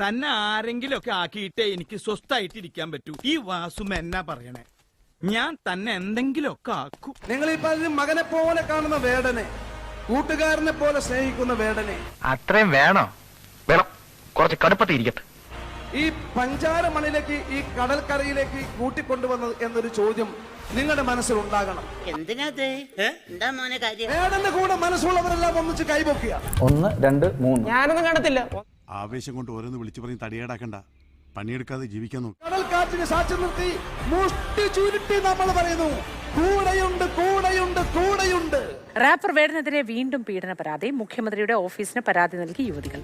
തന്നെ ആരെങ്കിലും ഒക്കെ ആക്കിയിട്ടേ എനിക്ക് സ്വസ്ഥായിട്ട് ഇരിക്കാൻ പറ്റൂ. ഈ വാസുമ എന്നാ പറയണേ? ഞാൻ തന്നെ എന്തെങ്കിലും ഒക്കെ ആക്കും. നിങ്ങൾ ഈ പലരും മകനെ പോലെ കാണുന്ന വേടനെ കൂട്ടുകാരനെ പോലെ സ്നേഹിക്കുന്ന വേടനെ. അത്രയും വേണോ? വേണം. കുറച്ച് കടുപ്പത്തിരിക്കട്ടെ ഈ പഞ്ചാര മണിലേക്ക് ഈ കടൽക്കരയിലേക്ക് കൂട്ടിക്കൊണ്ടുവന്നത് എന്നൊരു ചോദ്യം നിങ്ങളുടെ മനസ്സിൽ ഉണ്ടാകണം. എന്തിനാത്? എന്താ മോനെ കാര്യം? വേടന്റെ കൂടെ മനസ്സുള്ളവരെല്ലാം ഒന്നിച്ച് കൈപൊക്കിയ ഒന്ന് രണ്ട് മൂന്ന്. ഞാനൊന്നും കണ്ടത്തില്ല ആവേശം കൊണ്ട് ഓരോന്ന് വിളിച്ചു പറഞ്ഞ് തടിയേടാക്കണ്ട. പണിയെടുക്കാതെ ജീവിക്കാൻ നോക്ക്. കടൽക്കാറ്റിന് സാക്ഷ്യം നിർത്തി മുഷ്ടി ചുരുട്ടി നമ്മൾ പറയുന്നു. കൂടെയുണ്ട് കൂടെയുണ്ട് കൂടെയുണ്ട്. റാപ്പർ വേടനെതിരെ വീണ്ടും പീഡന പരാതി. മുഖ്യമന്ത്രിയുടെ ഓഫീസിന് പരാതി നൽകി യുവതികൾ.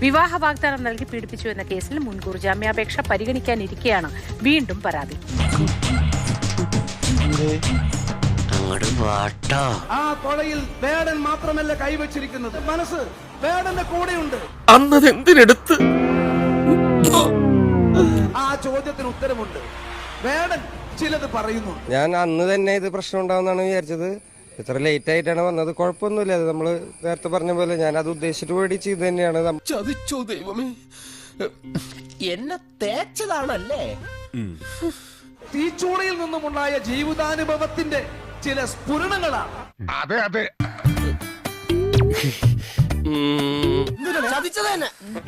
വിവാഹ വാഗ്ദാനം നൽകി പീഡിപ്പിച്ചു എന്ന കേസിൽ മുൻകൂർ ജാമ്യാപേക്ഷ പരിഗണിക്കാനിരിക്കെയാണ് വീണ്ടും പരാതി. അങ്ങോട്ട് വാട്ടോ. ആ കൊളയിൽ വേടൻ മാത്രമല്ല കൈവച്ചിരിക്കുന്നത്. മനസ്സ് വേടന്റെ കൂടെയുണ്ട്. അന്നത് എന്തിനെടുത്ത്? ആ ചോദ്യത്തിന് ഉത്തരമുണ്ട്. വേടൻ ചിലത് പറയുന്നു ഞാൻ അന്ന് തന്നെ ഇത് പ്രശ്നം ഉണ്ടാവുന്നാണ് വിചാരിച്ചത്. ഇത്ര ലേറ്റ് ആയിട്ടാണ് വന്നത്. കുഴപ്പമൊന്നുമില്ല. അത് നമ്മൾ നേരത്തെ പറഞ്ഞ പോലെ ഞാൻ അത് ഉദ്ദേശിച്ചിട്ട് വേണ്ടി ചെയ്ത് തന്നെയാണ്. നം- ചതിച്ചോ ദൈവമേ. എന്നെ തേച്ചതാണല്ലേ? തീച്ചൂളയിൽ നിന്നുമുണ്ടായ ജീവിതാനുഭവത്തിന്റെ ചില സ്ഫുരണങ്ങളാണ്. അതെ അതെ.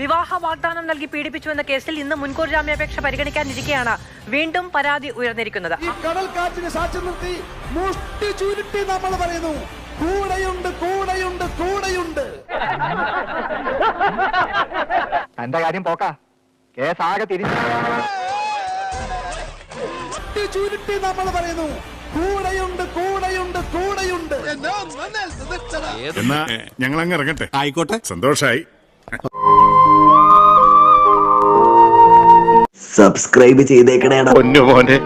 വിവാഹ വാഗ്ദാനം നൽകി പീഡിപ്പിച്ചു എന്ന കേസിൽ ഇന്ന് മുൻകൂർ ജാമ്യാപേക്ഷ പരിഗണിക്കാനിരിക്കെയാണ് വീണ്ടും പരാതി ഉയർന്നിരിക്കുന്നത്. ഈ കടൽക്കാറ്റിന് സാക്ഷ്യം നിർത്തി മുഷ്ടി ചുരുട്ടി നമ്മൾ പറയുന്നു കൂടെയുണ്ട് കൂടെയുണ്ട് കൂടെയുണ്ട്. എന്റെ കാര്യം പോക്കാ. കേസ് ആകെ തിരിച്ചു മുഷ്ടി ചുരുട്ടി നമ്മൾ പറയുന്നു കൂടെയുണ്ട് കൂടെയുണ്ട് കൂടെയുണ്ട്. എന്നാ ഞങ്ങൾ അങ്ങ് ഇറങ്ങട്ടെ. ആയിക്കോട്ടെ. സന്തോഷായി. സബ്സ്ക്രൈബ് ചെയ്തേക്കണേടാ. പൊന്നു മോനെ